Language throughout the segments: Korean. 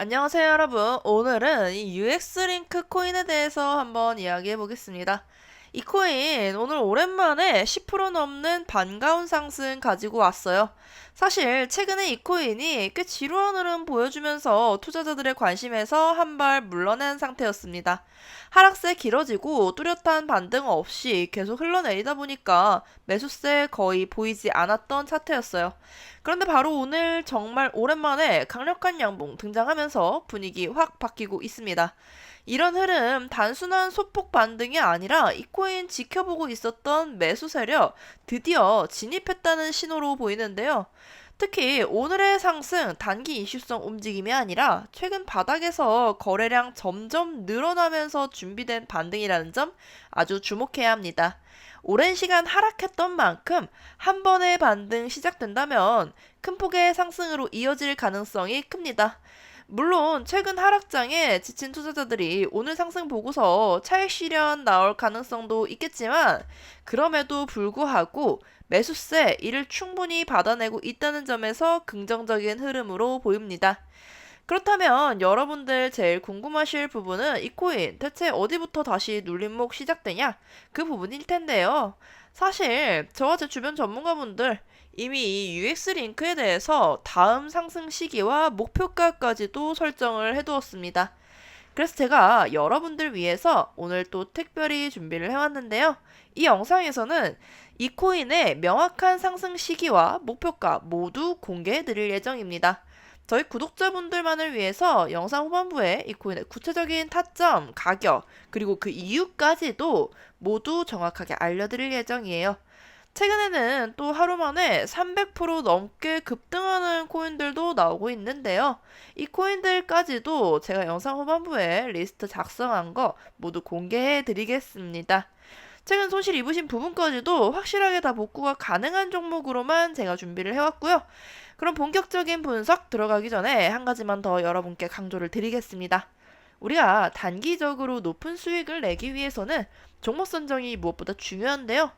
안녕하세요, 여러분. 오늘은 이 UX 링크 코인에 대해서 한번 이야기해 보겠습니다. 이 코인 오늘 오랜만에 10% 넘는 반가운 상승 가지고 왔어요. 사실 최근에 이 코인이 꽤 지루한 흐름 보여주면서 투자자들의 관심에서 한 발 물러난 상태였습니다. 하락세 길어지고 뚜렷한 반등 없이 계속 흘러내리다 보니까 매수세 거의 보이지 않았던 차트였어요. 그런데 바로 오늘 정말 오랜만에 강력한 양봉 등장하면서 분위기 확 바뀌고 있습니다. 이런 흐름 단순한 소폭 반등이 아니라 이 코인 지켜보고 있었던 매수 세력 드디어 진입했다는 신호로 보이는데요. 특히 오늘의 상승 단기 이슈성 움직임이 아니라 최근 바닥에서 거래량 점점 늘어나면서 준비된 반등이라는 점 아주 주목해야 합니다. 오랜 시간 하락했던 만큼 한 번의 반등 시작된다면 큰 폭의 상승으로 이어질 가능성이 큽니다. 물론 최근 하락장에 지친 투자자들이 오늘 상승 보고서 차익 실현 나올 가능성도 있겠지만 그럼에도 불구하고 매수세 이를 충분히 받아내고 있다는 점에서 긍정적인 흐름으로 보입니다. 그렇다면 여러분들 제일 궁금하실 부분은 이 코인 대체 어디부터 다시 눌림목 시작되냐? 그 부분일 텐데요. 사실 저와 제 주변 전문가분들 이미 이 UX 링크에 대해서 다음 상승 시기와 목표가까지도 설정을 해두었습니다. 그래서 제가 여러분들 위해서 오늘 또 특별히 준비를 해왔는데요. 이 영상에서는 이 코인의 명확한 상승 시기와 목표가 모두 공개해 드릴 예정입니다. 저희 구독자분들만을 위해서 영상 후반부에 이 코인의 구체적인 타점, 가격, 그리고 그 이유까지도 모두 정확하게 알려드릴 예정이에요. 최근에는 또 하루 만에 300% 넘게 급등하는 코인들도 나오고 있는데요. 이 코인들까지도 제가 영상 후반부에 리스트 작성한 거 모두 공개해 드리겠습니다. 최근 손실 입으신 부분까지도 확실하게 다 복구가 가능한 종목으로만 제가 준비를 해왔고요. 그럼 본격적인 분석 들어가기 전에 한 가지만 더 여러분께 강조를 드리겠습니다. 우리가 단기적으로 높은 수익을 내기 위해서는 종목 선정이 무엇보다 중요한데요.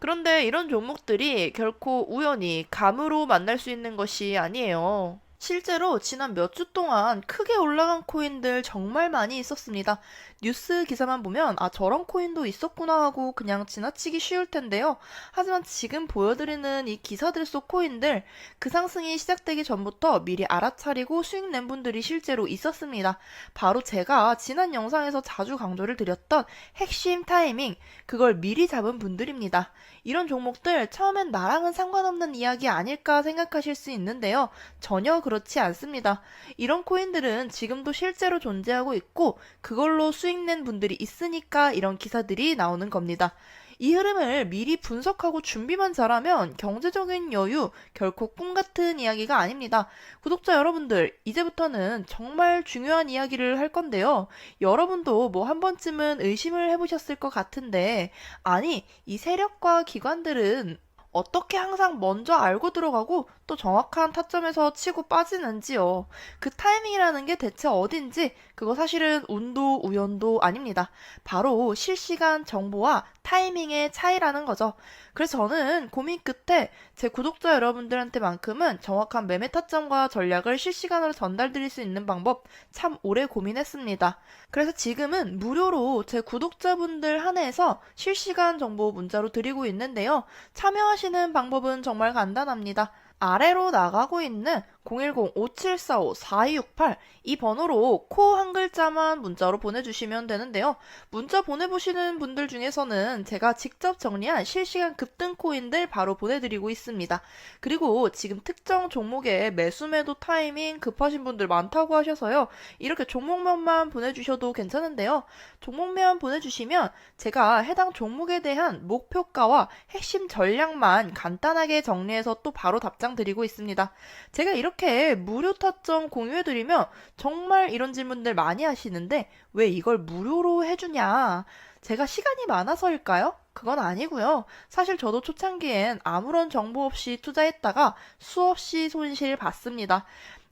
그런데 이런 종목들이 결코 우연히 감으로 만날 수 있는 것이 아니에요. 실제로 지난 몇 주 동안 크게 올라간 코인들 정말 많이 있었습니다. 뉴스 기사만 보면 아 저런 코인도 있었구나 하고 그냥 지나치기 쉬울 텐데요. 하지만 지금 보여드리는 이 기사들 속 코인들 그 상승이 시작되기 전부터 미리 알아차리고 수익 낸 분들이 실제로 있었습니다. 바로 제가 지난 영상에서 자주 강조를 드렸던 핵심 타이밍 그걸 미리 잡은 분들입니다. 이런 종목들 처음엔 나랑은 상관없는 이야기 아닐까 생각하실 수 있는데요. 전혀 그렇지 않습니다. 이런 코인들은 지금도 실제로 존재하고 있고 그걸로 수익 낸 분들이 있으니까 이런 기사들이 나오는 겁니다. 이 흐름을 미리 분석하고 준비만 잘하면 경제적인 여유 결코 꿈 같은 이야기가 아닙니다. 구독자 여러분들, 이제부터는 정말 중요한 이야기를 할 건데요. 여러분도 뭐 한 번쯤은 의심을 해보셨을 것 같은데, 아니, 이 세력과 기관들은 어떻게 항상 먼저 알고 들어가고 또 정확한 타점에서 치고 빠지는지요. 그 타이밍이라는 게 대체 어딘지 그거 사실은 운도 우연도 아닙니다. 바로 실시간 정보와 타이밍의 차이라는 거죠. 그래서 저는 고민 끝에 제 구독자 여러분들한테만큼은 정확한 매매 타점과 전략을 실시간으로 전달드릴 수 있는 방법 참 오래 고민했습니다. 그래서 지금은 무료로 제 구독자분들 한해서 실시간 정보 문자로 드리고 있는데요. 참여하시는 방법은 정말 간단합니다. 아래로 나가고 있는 010-5745-4268 이 번호로 코 한 글자만 문자로 보내주시면 되는데요. 문자 보내보시는 분들 중에서는 제가 직접 정리한 실시간 급등 코인들 바로 보내드리고 있습니다. 그리고 지금 특정 종목의 매수 매도 타이밍 급하신 분들 많다고 하셔서요. 이렇게 종목명만 보내주셔도 괜찮은데요. 종목명 보내주시면 제가 해당 종목에 대한 목표가와 핵심 전략만 간단하게 정리해서 또 바로 답장 드리고 있습니다. 제가 이렇게 이렇게 무료 타점 공유해드리면 정말 이런 질문들 많이 하시는데 왜 이걸 무료로 해주냐? 제가 시간이 많아서일까요? 그건 아니고요. 사실 저도 초창기엔 아무런 정보 없이 투자했다가 수없이 손실 봤습니다.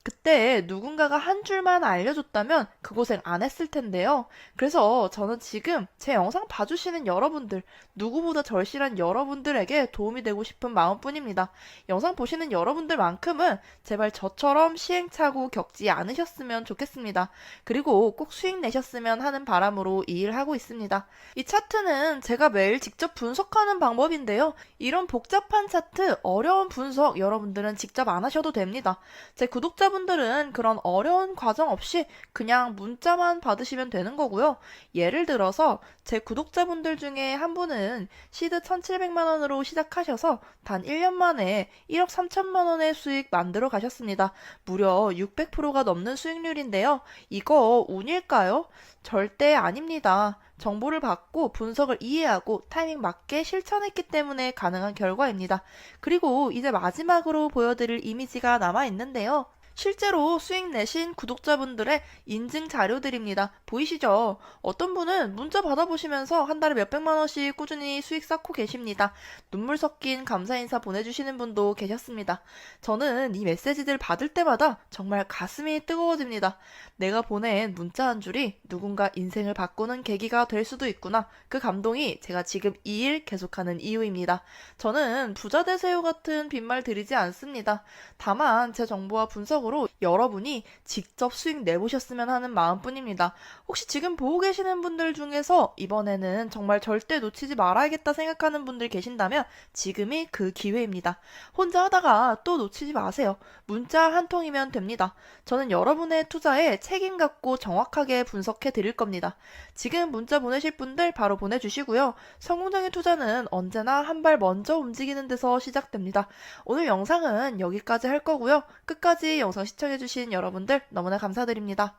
그때 누군가가 한 줄만 알려줬다면 그 고생 안 했을 텐데요. 그래서 저는 지금 제 영상 봐주시는 여러분들, 누구보다 절실한 여러분들에게 도움이 되고 싶은 마음뿐입니다. 영상 보시는 여러분들만큼은 제발 저처럼 시행착오 겪지 않으셨으면 좋겠습니다. 그리고 꼭 수익 내셨으면 하는 바람으로 이 일 하고 있습니다. 이 차트는 제가 매일 직접 분석하는 방법인데요. 이런 복잡한 차트, 어려운 분석 여러분들은 직접 안 하셔도 됩니다. 제 구독자 분들은 그런 어려운 과정 없이 그냥 문자만 받으시면 되는 거고요. 예를 들어서 제 구독자분들 중에 한 분은 시드 1,700만 원으로 시작하셔서 단 1년 만에 1억 3천만 원의 수익 만들어 가셨습니다. 무려 600%가 넘는 수익률인데요. 이거 운일까요? 절대 아닙니다. 정보를 받고 분석을 이해하고 타이밍 맞게 실천했기 때문에 가능한 결과입니다. 그리고 이제 마지막으로 보여드릴 이미지가 남아 있는데요. 실제로 수익 내신 구독자분들의 인증 자료들입니다. 보이시죠? 어떤 분은 문자 받아보시면서 한 달에 몇백만 원씩 꾸준히 수익 쌓고 계십니다. 눈물 섞인 감사 인사 보내주시는 분도 계셨습니다. 저는 이 메시지들 받을 때마다 정말 가슴이 뜨거워집니다. 내가 보낸 문자 한 줄이 누군가 인생을 바꾸는 계기가 될 수도 있구나. 그 감동이 제가 지금 이 일 계속하는 이유입니다. 저는 부자 되세요 같은 빈말 드리지 않습니다. 다만 제 정보와 분석 으로 여러분이 직접 수익 내보셨으면 하는 마음뿐입니다. 혹시 지금 보고 계시는 분들 중에서 이번에는 정말 절대 놓치지 말아야겠다 생각하는 분들 계신다면 지금이 그 기회입니다. 혼자 하다가 또 놓치지 마세요. 문자 한 통이면 됩니다. 저는 여러분의 투자에 책임 갖고 정확하게 분석해 드릴 겁니다. 지금 문자 보내실 분들 바로 보내주시고요. 성공적인 투자는 언제나 한 발 먼저 움직이는 데서 시작됩니다. 오늘 영상은 여기까지 할 거고요. 끝까지 영상 시청해주신 여러분들 너무나 감사드립니다.